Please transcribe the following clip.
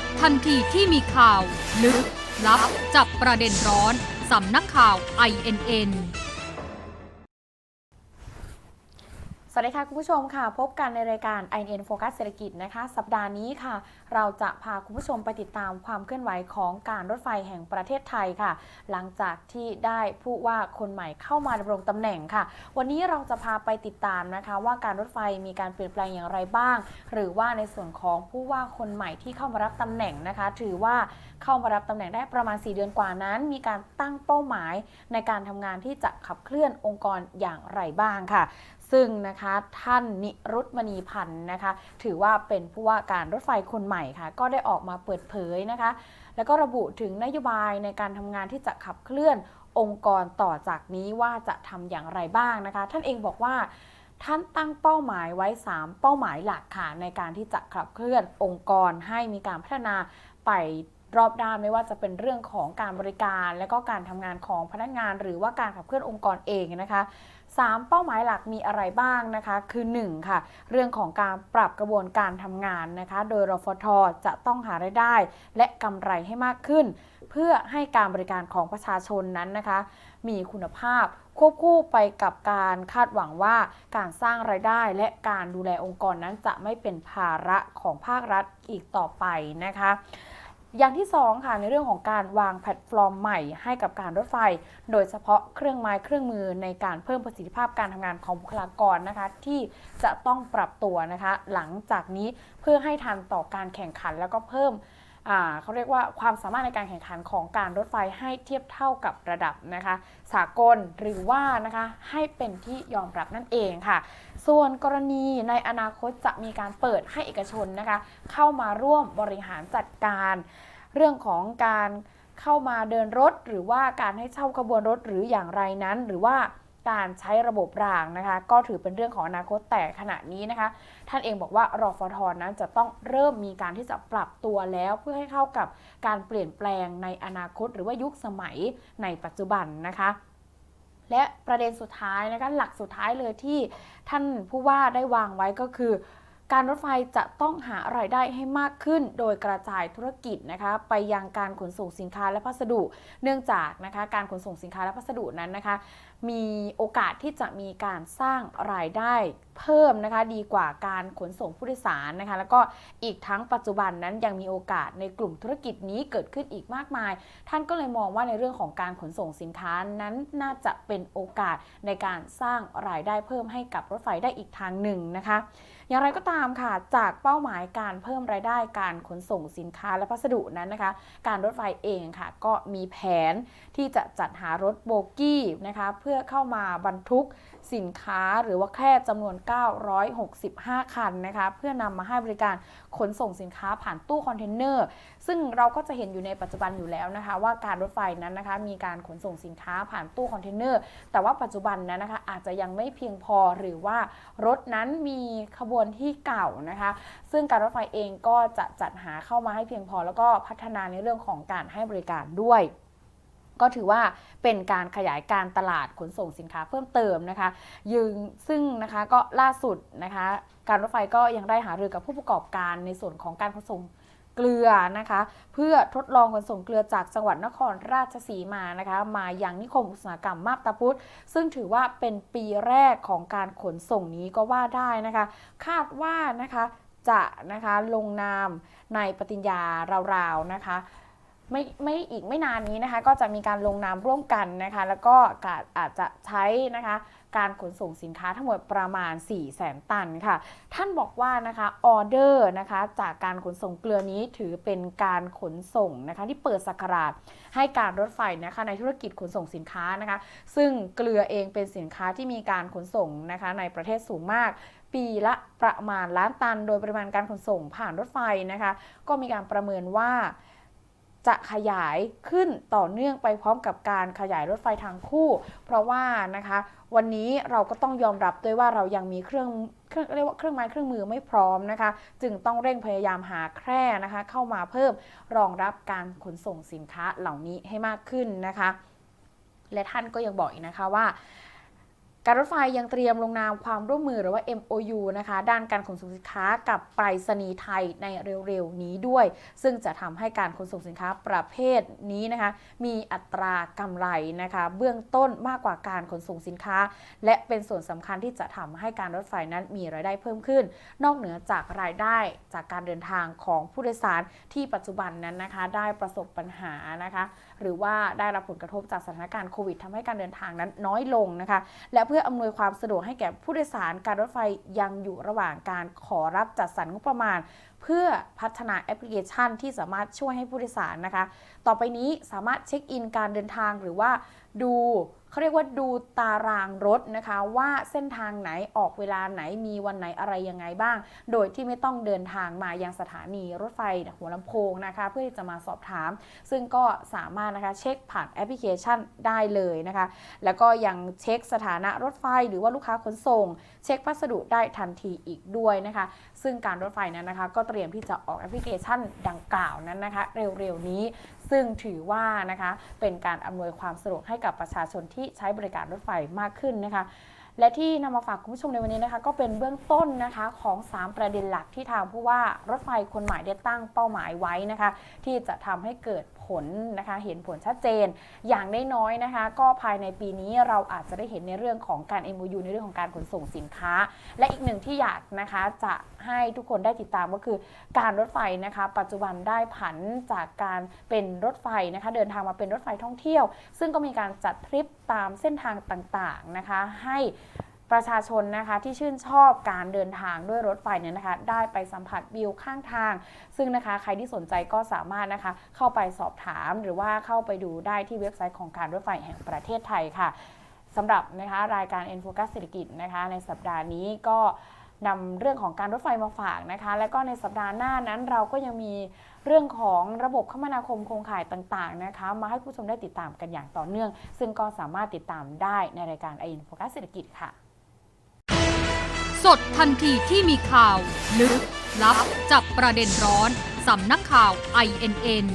ดทันทีที่มีข่าว ลึก ลับ จับประเด็นร้อน สำนักข่าว INN สวัสดีค่ะคุณผู้ชมค่ะ พบกันในรายการ IN Focus เศรษฐกิจนะคะ สัปดาห์นี้ค่ะ เราจะพาคุณผู้ชมไปติดตามความเคลื่อนไหวของการรถไฟแห่งประเทศไทยค่ะ หลังจากที่ได้ผู้ว่าคนใหม่เข้ามาดำรงตำแหน่งค่ะ วันนี้เราจะพาไปติดตามนะคะ ว่าการรถไฟมีการเปลี่ยนแปลงอย่างไรบ้าง หรือว่าในส่วนของผู้ว่าคนใหม่ที่เข้ามารับตำแหน่งนะคะ ถือว่าเข้ามารับตำแหน่งได้ประมาณ 4 เดือนกว่านั้น มีการตั้งเป้าหมายในการทำงานที่จะขับเคลื่อนองค์กรอย่างไรบ้างค่ะ ซึ่งนะคะท่านนิรุตมณีพันธ์นะคะ ถือว่าเป็นผู้ว่าการรถไฟคนใหม่ค่ะ ก็ได้ออกมาเปิดเผยนะคะ แล้วก็ระบุถึงนโยบายในการทำงานที่จะขับเคลื่อนองค์กรต่อจากนี้ว่าจะทำอย่างไรบ้างนะคะ ท่านเองบอกว่าท่านตั้งเป้าหมายไว้ 3 เป้าหมายหลักค่ะในการที่จะขับเคลื่อนองค์กรให้มีการพัฒนาไปรอบด้านไม่ว่าจะเป็นเรื่องของการบริการ และก็การทำงานของพนักงาน หรือว่าการขับเคลื่อนองค์กรเองนะคะ 3 เป้าหมายหลักมีอะไรบ้างนะคะ คือ 1 ค่ะ เรื่องของการปรับกระบวนการทำงานนะคะ โดยรฟทจะต้องหารายได้ และกำไรให้มากขึ้น เพื่อให้การบริการของประชาชนนั้นนะคะ มีคุณภาพควบคู่ไปกับการคาดหวังว่าการสร้างรายได้และการดูแลองค์กรนั้นจะไม่เป็นภาระของภาครัฐอีกต่อไปนะคะ อย่างที่ 2 ค่ะในเรื่องของการวางแพลตฟอร์มใหม่ให้กับการรถไฟ โดยเฉพาะเครื่องไม้เครื่องมือในการเพิ่มประสิทธิภาพการทำงานของบุคลากรนะคะ ที่จะต้องปรับตัวนะคะ หลังจากนี้เพื่อให้ทันต่อการแข่งขันแล้วก็เพิ่ม เขาเรียกว่าความสามารถในการแข่งขันของการรถไฟให้เทียบเท่ากับระดับนะคะสากลหรือว่านะคะให้เป็นที่ยอมรับนั่นเองค่ะ ส่วนกรณีในอนาคตจะมีการเปิดให้เอกชนนะคะเข้ามาร่วมบริหารจัดการ เรื่องของการเข้ามาเดินรถ หรือว่าการให้เช่าขบวนรถหรืออย่างไรนั้น หรือว่า การใช้ระบบรางนะคะ ก็ถือเป็นเรื่องของอนาคตแต่ขณะนี้นะคะ ท่านเองบอกว่ารอฟทนั้นจะต้องเริ่มมีการที่จะปรับตัวแล้วเพื่อให้เข้ากับการเปลี่ยนแปลงในอนาคต หรือว่ายุคสมัยในปัจจุบันนะคะและประเด็นสุดท้ายนะคะหลักสุดท้ายเลยที่ท่านผู้ว่าได้วางไว้ก็คือ การรถไฟจะต้องหารายได้ให้มากขึ้น โดยกระจายธุรกิจนะคะไปยังการขนส่งสินค้าและพัสดุ เนื่องจากนะคะการขนส่งสินค้าและพัสดุนั้นนะคะ มีโอกาสที่จะมีการสร้างรายได้เพิ่มนะคะ ดีกว่าการขนส่งผู้โดยสารนะคะ แล้วก็อีกทั้งปัจจุบันนั้นยังมีโอกาสในกลุ่มธุรกิจนี้เกิดขึ้นอีกมากมาย ท่านก็เลยมองว่าในเรื่องของการขนส่งสินค้านั้นน่าจะเป็นโอกาสในการสร้างรายได้เพิ่มให้กับรถไฟได้อีกทางหนึ่งนะคะ อย่างไรก็ตามค่ะจากเป้าหมายการเพิ่มรายได้การขนส่งสินค้าและพัสดุนั้นนะคะ การรถไฟเองค่ะก็มีแผนที่จะจัดหารถโบกี้นะคะเพื่อพื่อเข้ามาบรรทุกสินค้าหรือว่าแค่จำนวน 965 คันนะคะเพื่อนำมาให้บริการขนส่งสินค้าผ่านตู้คอนเทนเนอร์ซึ่งเราก็จะเห็นอยู่ในปัจจุบันอยู่แล้วนะคะว่าการรถไฟนั้นนะคะมีการขนส่งสินค้าผ่านตู้คอนเทนเนอร์แต่ว่าปัจจุบันนั้นนะคะอาจจะยังไม่เพียงพอหรือว่ารถนั้นมีขบวนที่เก่านะคะ ซึ่งการรถไฟเองก็จะจัดหาเข้ามาให้เพียงพอ แล้วก็พัฒนาในเรื่องของการให้บริการด้วย ก็ถือว่าเป็นการขยายการตลาดขนส่งสินค้าเพิ่มเติมนะคะยึงซึ่งนะคะก็ล่าสุดนะคะการรถไฟก็ยังได้หารือกับผู้ประกอบการในส่วนของการขนส่งเกลือนะคะ เพื่อทดลองขนส่งเกลือจากจังหวัดนครราชสีมานะคะมายังนิคมอุตสาหกรรมมาบตาพุธซึ่งถือว่าเป็นปีแรกของการขนส่งนี้ก็ว่าได้นะคะ คาดว่านะคะจะนะคะลงนามในปฏิญญาราวๆนะคะ ไม่ไม่อีกไม่นานนี้นะคะ ก็จะมีการลงนามร่วมกันนะคะ แล้วก็อาจจะใช้นะคะการขนส่งสินค้าทั้งหมดประมาณ 4 0 0แสนตันค่ะ ท่านบอกว่านะคะออเดอร์นะคะจากการขนส่งเกลือนี้ถือเป็นการขนส่งนะคะที่เปิดสักราชให้การรถไฟนะคะในธุรกิจขนส่งสินค้านะคะ ซึ่งเกลือเองเป็นสินค้าที่มีการขนส่งนะคะในประเทศสูงมาก ปีละประมาณล้านตัน โดยปริมาณการขนส่งผ่านรถไฟนะคะ ก็มีการประเมินว่า จะขยายขึ้นต่อเนื่องไปพร้อมกับการขยายรถไฟทางคู่ เพราะว่านะคะวันนี้เราก็ต้องยอมรับด้วยว่าเรายังมีเครื่องเครื่องเรียกว่าเครื่องไม้เครื่องมือไม่พร้อมนะคะ จึงต้องเร่งพยายามหาแคร่นะคะ เข้ามาเพิ่มรองรับการขนส่งสินค้าเหล่านี้ให้มากขึ้นนะคะ และท่านก็ยังบอกอีกนะคะว่า การรถไฟยังเตรียมลงนามความร่วมมือหรือว่า MOU นะคะ ด้านการขนส่งสินค้ากับไปรษณีย์ไทยในเร็วๆนี้ด้วย ซึ่งจะทำให้การขนส่งสินค้าประเภทนี้นะคะ มีอัตรากำไรนะคะ เบื้องต้นมากกว่าการขนส่งสินค้า และเป็นส่วนสำคัญที่จะทำให้การรถไฟนั้นมีรายได้เพิ่มขึ้น นอกเหนือจากรายได้จากการเดินทางของผู้โดยสารที่ปัจจุบันนั้นนะคะ ได้ประสบปัญหานะคะ หรือว่าได้รับผลกระทบจากสถานการณ์โควิดทำให้การเดินทางนั้นน้อยลงนะคะ และพื่ออำนวยความสะดวกให้แก่ผู้โดยสารการรถไฟยังอยู่ระหว่างการขอรับจัดสรรงบประมาณ เพื่อพัฒนาแอปพลิเคชันที่สามารถช่วยให้ผู้โดยสารนะคะ ต่อไปนี้สามารถเช็คอินการเดินทางหรือว่าดูเขาเรียกว่าดูตารางรถนะคะ ว่าเส้นทางไหนออกเวลาไหนมีวันไหนอะไรยังไงบ้าง โดยที่ไม่ต้องเดินทางมายังสถานีรถไฟหัวลำโพงนะคะ เพื่อที่จะมาสอบถาม ซึ่งก็สามารถนะคะเช็คผ่านแอปพลิเคชันได้เลยนะคะ แล้วก็ยังเช็คสถานะรถไฟหรือว่าลูกค้าขนส่ง เช็คพัสดุได้ทันทีอีกด้วยนะคะ ซึ่งการรถไฟนั้นนะคะก็ตรียมที่จะออกแอปพลิเคชันดังกล่าวนั้นนะคะเร็วๆนี้ ซึ่งถือว่านะคะเป็นการอำนวยความสะดวกให้กับประชาชนที่ใช้บริการรถไฟมากขึ้นนะคะและที่นำมาฝากคุณผู้ชมในวันนี้นะคะ ก็เป็นเบื้องต้นนะคะของ 3 ประเด็นหลักที่ทางผู้ว่ารถไฟคนใหม่ได้ตั้งเป้าหมายไว้นะคะ ที่จะทำให้เกิดผลนะคะเห็นผลชัดเจน อย่างน้อยๆนะคะ ก็ภายในปีนี้เราอาจจะได้เห็นในเรื่องของการ MOU ในเรื่องของการขนส่งสินค้า และอีกหนึ่งที่อยากนะคะจะให้ทุกคนได้ติดตามก็คือการรถไฟนะคะ ปัจจุบันได้ผันจากการเป็นรถไฟนะคะ เดินทางมาเป็นรถไฟท่องเที่ยว ซึ่งก็มีการจัดทริปตามเส้นทางต่างๆนะคะให้ ประชาชนนะคะที่ชื่นชอบการเดินทางด้วยรถไฟเนี่ยนะคะ ได้ไปสัมผัสวิวข้างทาง ซึ่งนะคะใครที่สนใจก็สามารถนะคะเข้าไปสอบถามหรือว่าเข้าไปดูได้ที่เว็บไซต์ของการรถไฟแห่งประเทศไทยค่ะสำหรับนะคะรายการ e n f o c u s เศรษฐกิจนะคะ ในสัปดาห์นี้ก็นำเรื่องของการรถไฟมาฝากนะคะ และก็ในสัปดาห์หน้านั้นเราก็ยังมีเรื่องของระบบคมนาคมโครงข่ายต่างๆนะคะ มาให้ผู้ชมได้ติดตามกันอย่างต่อเนื่อง ซึ่งก็สามารถติดตามได้ในรายการ i n f o c u s เศรษฐกิจค่ะ สดทันทีที่มีข่าว ลึก ลับ จับประเด็นร้อน สำนักข่าว INN